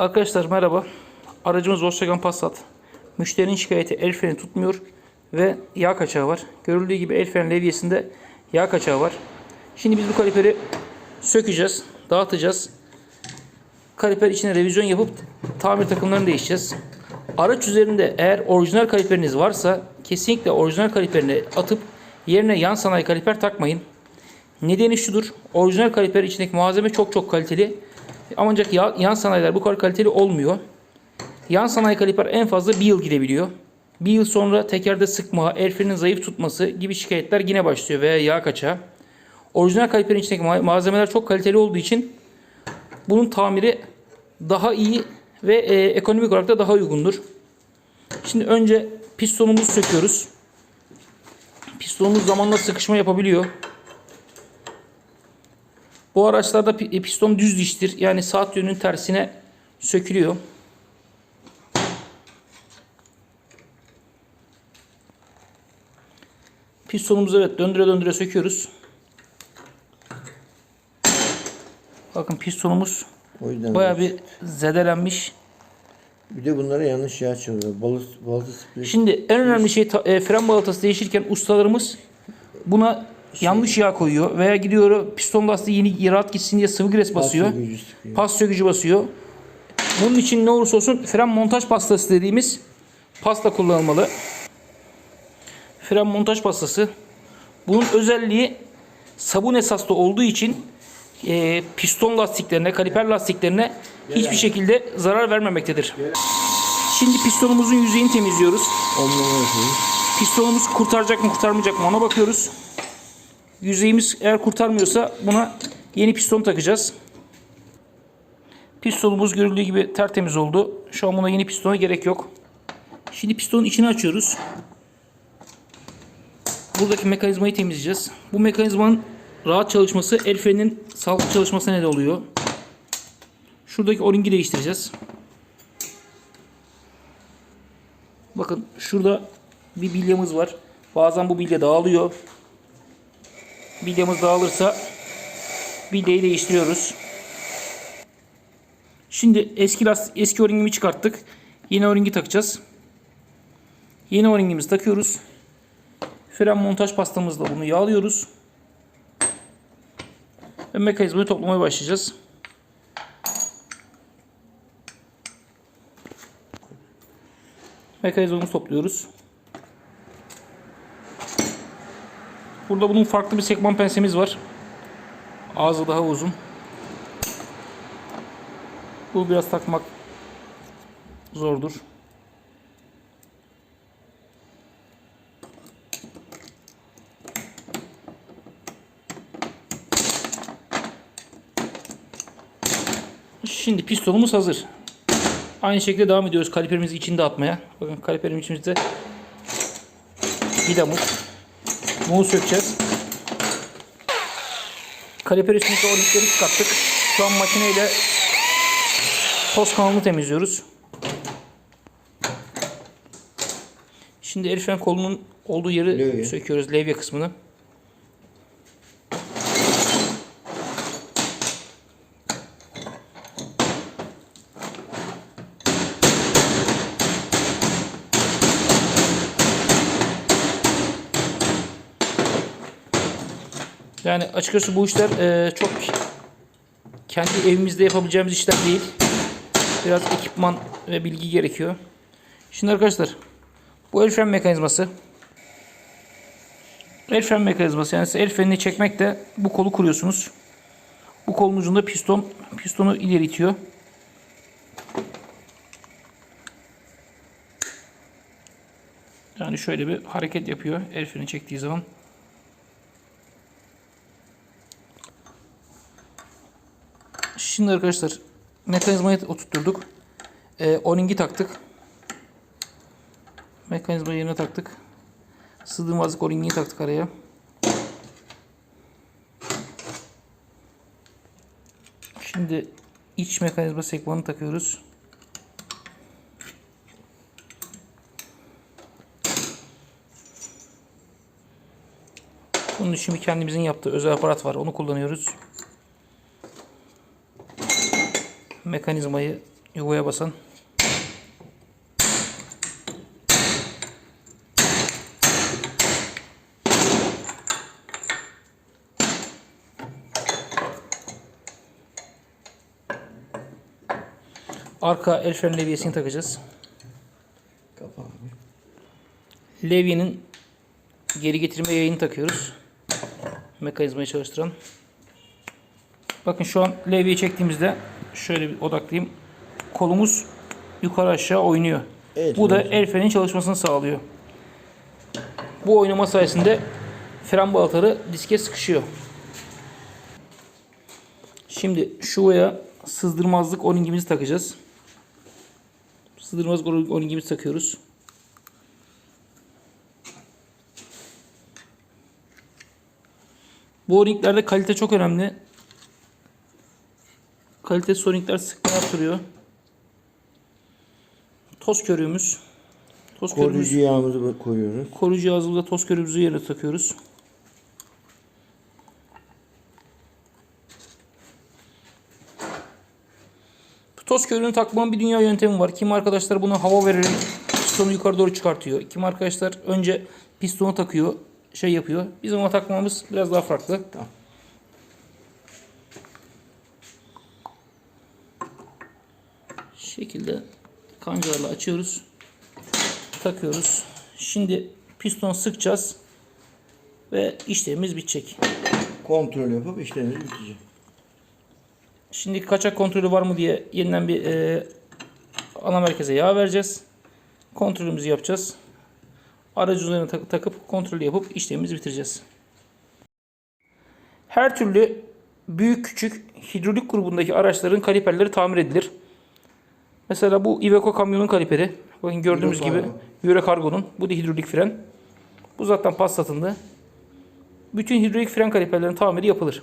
Arkadaşlar merhaba. Aracımız Volkswagen Passat. Müşterinin şikayeti el freni tutmuyor ve yağ kaçağı var. Görüldüğü gibi el freni levyesinde yağ kaçağı var. Şimdi biz bu kaliperi sökeceğiz, dağıtacağız. Kaliper içine revizyon yapıp tamir takımlarını değişeceğiz. Araç üzerinde eğer orijinal kaliperiniz varsa kesinlikle orijinal kaliperini atıp yerine yan sanayi kaliper takmayın. Nedeni şudur. Orijinal kaliper içindeki malzeme çok çok kaliteli. Ancak ya- yan sanayiler bu kadar kaliteli olmuyor. Yan sanayi kaliper en fazla bir yıl gidebiliyor. Bir yıl sonra tekerde sıkma, el frenin zayıf tutması gibi şikayetler yine başlıyor veya yağ kaçağı. Orijinal kaliperin içindeki ma- malzemeler çok kaliteli olduğu için bunun tamiri daha iyi ve e, ekonomik olarak da daha uygundur. Şimdi önce pistonumuzu söküyoruz. Pistonumuz zamanla sıkışma yapabiliyor. Bu araçlarda e, piston düz diştir. Yani saat yönünün tersine sökülüyor. Pistonumuzu evet döndüre döndüre söküyoruz. Bakın pistonumuz böyle. bir zedelenmiş. bir de bunlara yanlış yağ çalıyor. Balata sprey. Şimdi en önemli şey e, fren balatası değişirken ustalarımız buna yanlış yağ koyuyor veya gidiyor piston lastiği yeni rahat gitsin diye sıvı gres basıyor. Sıkıyor. Pas sökücü basıyor. Bunun için ne olursa olsun fren montaj pastası dediğimiz pasta kullanılmalı. Fren montaj pastası. Bunun özelliği sabun esaslı olduğu için e, piston lastiklerine, kaliper lastiklerine hiçbir şekilde zarar vermemektedir. Şimdi pistonumuzun yüzeyini temizliyoruz. Pistonumuz kurtaracak mı kurtarmayacak mı ona bakıyoruz. Yüzeyimiz eğer kurtarmıyorsa buna yeni piston takacağız. Pistonumuz görüldüğü gibi tertemiz oldu. Şu an buna yeni pistona gerek yok. Şimdi pistonun içini açıyoruz. Buradaki mekanizmayı temizleyeceğiz. Bu mekanizmanın rahat çalışması el freninin sağlıklı çalışmasına neden oluyor. Şuradaki o-ringi değiştireceğiz. Bakın şurada bir bilyamız var. Bazen bu bilye dağılıyor. Bilyamız dağılırsa bilyeyi değiştiriyoruz. Şimdi eski last eski o-ringimi çıkarttık. Yeni o-ringi takacağız. Yeni o-ringimizi takıyoruz. Fren montaj pastamızla bunu yağlıyoruz. Ve mekanizmayı toplamaya başlayacağız. Mekanizmamızı topluyoruz. Burada bunun farklı bir sekman pensemiz var. Ağzı daha uzun. Bu biraz takmak zordur. Şimdi pistonumuz hazır. Aynı şekilde devam ediyoruz kaliperimizi içinde atmaya. Bakın kaliperin içimizde vidamız. Bunu sökeceğiz. Kaliper üstündeki olikleri çıkarttık. Şu an makineyle toz kanalını temizliyoruz. Şimdi el fren kolunun olduğu yeri Levye. söküyoruz. Levye kısmını. Yani açıkçası bu işler eee, çok kendi evimizde yapabileceğimiz işler değil. Biraz ekipman ve bilgi gerekiyor. Şimdi arkadaşlar bu el fren mekanizması el fren mekanizması yani el frenini çekmekte bu kolu kuruyorsunuz. Bu kolun ucunda piston pistonu ileri itiyor. Yani şöyle bir hareket yapıyor el freni çektiği zaman. Şimdi arkadaşlar mekanizmayı oturtturduk. Ee, O-ringi taktık. Mekanizmayı yerine taktık. Sığdırmazlık O-ringiyi taktık araya. Şimdi iç mekanizma sekmanı takıyoruz. Bunun için bir kendimizin yaptığı özel aparat var. Onu kullanıyoruz. Mekanizmayı Yuvaya basan. Arka el fren levyesini takacağız. Kapa abi. Levyenin geri getirme yayını takıyoruz. Mekanizmayı çalıştıran. Bakın şu an levyeyi çektiğimizde şöyle bir odaklayayım. Kolumuz yukarı aşağı oynuyor. Evet, Bu da el frenin çalışmasını sağlıyor. Bu oynama sayesinde fren balataları diske sıkışıyor. Şimdi şuraya sızdırmazlık o-ringimizi takacağız. Sızdırmazlık o-ringimizi takıyoruz. Bu o-ringlerde kalite çok önemli. Kalite o-ringler sıkma yaptırıyor. Toz körüğümüz. Toz körüğümüz Koruyucu yağımızı koyuyoruz. koruyucu cihazımızda toz körüğümüzü yerine takıyoruz. Bu toz körüğünü takmanın bir dünya yöntemi var. Kim arkadaşlar buna hava vererek pistonu yukarı doğru çıkartıyor. Kim arkadaşlar önce pistonu takıyor, şey yapıyor. Bizim ona takmamız biraz daha farklı. Tamam. Şekilde kancalarla açıyoruz. Takıyoruz. Şimdi piston sıkacağız. Ve işlemimiz bitecek. Kontrol yapıp işlerimiz bitecek. Şimdi kaçak kontrolü var mı diye yeniden bir e, ana merkeze yağ vereceğiz. Kontrolümüzü yapacağız. Aracı üzerine tak- takıp kontrolü yapıp işlemimizi bitireceğiz. Her türlü büyük küçük hidrolik grubundaki araçların kaliperleri tamir edilir. Mesela bu Iveco kamyonun kaliperi. Bakın gördüğümüz Euro gibi. Euro Cargo'nun. Bu da hidrolik fren. Bu zaten Passat'ın da. Bütün hidrolik fren kaliperlerinin tamiri yapılır.